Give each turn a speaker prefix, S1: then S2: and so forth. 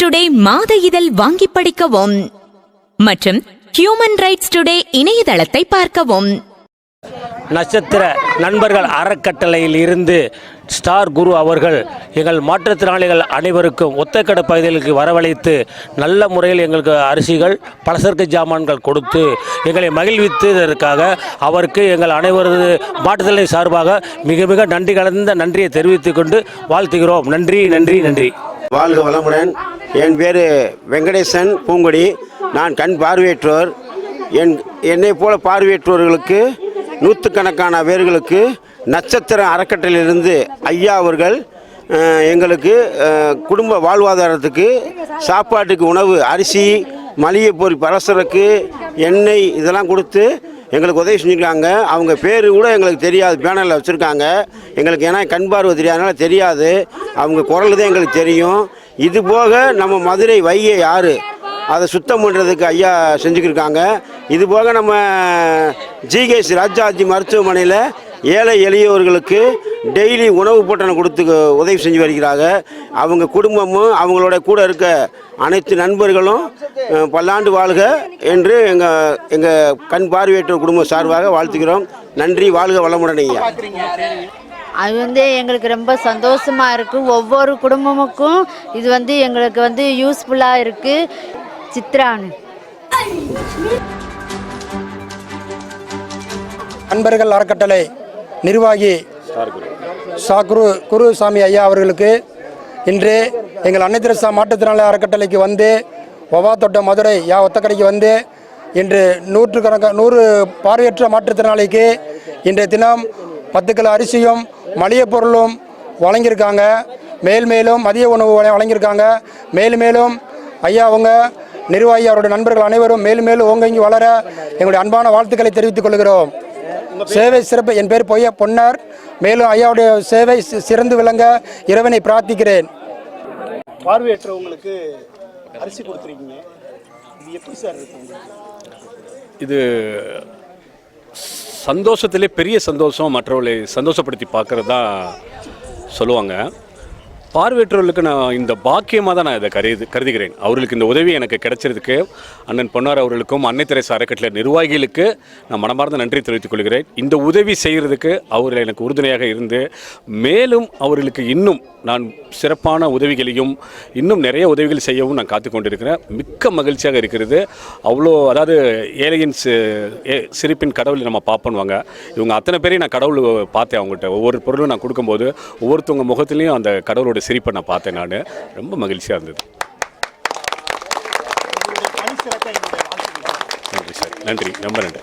S1: Today மாத இதழ் வாங்கி படிக்கவும். மற்றும் ஹியூமன் ரைட்ஸ் டுடே இணையதளத்தை பார்க்கவும்.
S2: நட்சத்திர நண்பர்கள் அறக்கட்டளையில் இருந்து ஸ்டார் குரு அவர்கள் எங்கள் மாற்றுத்திறனாளிகள் அனைவருக்கும் ஒத்தக்கடை பகுதிகளுக்கு வரவழைத்து நல்ல முறையில் எங்களுக்கு அரிசிகள் பலசரக்கு ஜாமான்கள் கொடுத்து எங்களை மகிழ்வித்ததற்காக அவருக்கு எங்கள் அனைவரது மாற்றுத்திறனை சார்பாக மிக மிக நன்றி கலந்த நன்றியை தெரிவித்துக் கொண்டு வாழ்த்துகிறோம். நன்றி நன்றி நன்றி.
S3: வாழ்க வளமுடன். என் பேர் வெங்கடேசன் பூங்கொடி. நான் கண் பார்வையற்றோர். என் என்னை போல பார்வையற்றோர்களுக்கு நூற்றுக்கணக்கான பேர்களுக்கு நட்சத்திர அறக்கட்டளையிலிருந்து ஐயா அவர்கள் எங்களுக்கு குடும்ப வாழ்வாதாரத்துக்கு சாப்பாட்டுக்கு உணவு அரிசி மளிகை பொருள் எண்ணெய் இதெல்லாம் கொடுத்து எங்களுக்கு உதவி செஞ்சுருக்காங்க. அவங்க பேர் கூட எங்களுக்கு தெரியாது. பேனரில் வச்சுருக்காங்க. எங்களுக்கு ஏன்னா கண் பார்வை தெரியாதனால தெரியாது. அவங்க குரல் தான் எங்களுக்கு தெரியும். இது போக நம்ம மதுரை வைகை யார் அதை சுத்தம் பண்ணுறதுக்கு ஐயா செஞ்சுக்கிருக்காங்க. இது போக நம்ம ஜிகேஎஸ் ராஜாஜி மருத்துவமனையில் ஏழை எளியவர்களுக்கு டெய்லி உணவு பொட்டணம் கொடுத்து உதவி செஞ்சு வருகிறாங்க. அவங்க குடும்பமும் அவங்களோட கூட இருக்க அனைத்து நண்பர்களும் பல்லாண்டு வாழ்க என்று எங்கள் எங்கள் கண் பார்வையற்றோர் குடும்பம் சார்பாக வாழ்த்துக்கிறோம் நன்றி வாழ்க வளமுடன் ஐயா.
S4: அது வந்து எங்களுக்கு ரொம்ப சந்தோஷமாக இருக்குது ஒவ்வொரு குடும்பமுக்கும் இது வந்து எங்களுக்கு வந்து யூஸ்ஃபுல்லாக இருக்குது சித்ரானு
S5: அன்பர்கள் அறக்கட்டளை நிர்வாகி சா குரு குருசாமி ஐயா அவர்களுக்கு இன்று எங்கள் அன்னை தெரசா மாற்றுத்திறனாளி அறக்கட்டளைக்கு வந்து ஒவ்வாத்தோட்டம் மதுரை யா ஒத்தக்கடைக்கு வந்து இன்று நூற்றுக்கணக்கான நூறு பார்வையற்ற மாற்றுத்திறனாளிக்கு இன்றைய தினம் பத்து கிலோ அரிசியும் மளிகை பொருளும் வழங்கியிருக்காங்க. மேல் மேலும் மதிய உணவு வழங்கியிருக்காங்க. மேலும் மேலும் ஐயா அவங்க நிர்வாகி அவருடைய நண்பர்கள் அனைவரும் மேலும் மேலும் ஓங்கி வளர எங்களுடைய அன்பான வாழ்த்துக்களை தெரிவித்துக் கொள்கிறோம். சேவை சிறப்பு என் பேர் பொய்ய பொன்னார். மேலும் ஐயாவுடைய சேவை சிறந்து விளங்க இறைவனை பிரார்த்திக்கிறேன்.
S6: பார்வையற்றவங்களுக்கு அரிசி கொடுத்துருக்கீங்க. இது எப்படி சார்?
S7: இது சந்தோஷத்திலே பெரிய சந்தோஷம் மற்றவர்களை சந்தோஷப்படுத்தி பார்க்கறது தான் சொல்லுவாங்க. பார்வையற்றவர்களுக்கு நான் இந்த பாக்கியமாக தான் நான் இதை கருது கருதுகிறேன். அவர்களுக்கு இந்த உதவி எனக்கு கிடைச்சதுக்கு அண்ணன் பொன்னார் அவர்களுக்கும் அன்னை அறக்கட்டளை நிர்வாகிகளுக்கு நான் மனமார்ந்த நன்றி தெரிவித்துக் கொள்கிறேன். இந்த உதவி செய்கிறதுக்கு அவர்கள் எனக்கு உறுதுணையாக இருந்து மேலும் அவர்களுக்கு இன்னும் நான் சிறப்பான உதவிகளையும் இன்னும் நிறைய உதவிகள் செய்யவும் நான் காத்து கொண்டிருக்கிறேன். மிக்க மகிழ்ச்சியாக இருக்கிறது. அவ்வளோ அதாவது ஏழையின் சிரிப்பின் கடவுளை நம்ம பார்ப்போன்னுவாங்க இவங்க அத்தனை பேரையும் நான் கடவுள் பார்த்தேன் அவங்ககிட்ட ஒவ்வொரு பொருளும் நான் கொடுக்கும்போது ஒவ்வொருத்தவங்க முகத்துலேயும் அந்த கடவுளோட சிரிப்பை நான் பார்த்தேன் நான். ரொம்ப மகிழ்ச்சியாக இருந்தது. நன்றி சார். நன்றி. ரொம்ப நன்றி.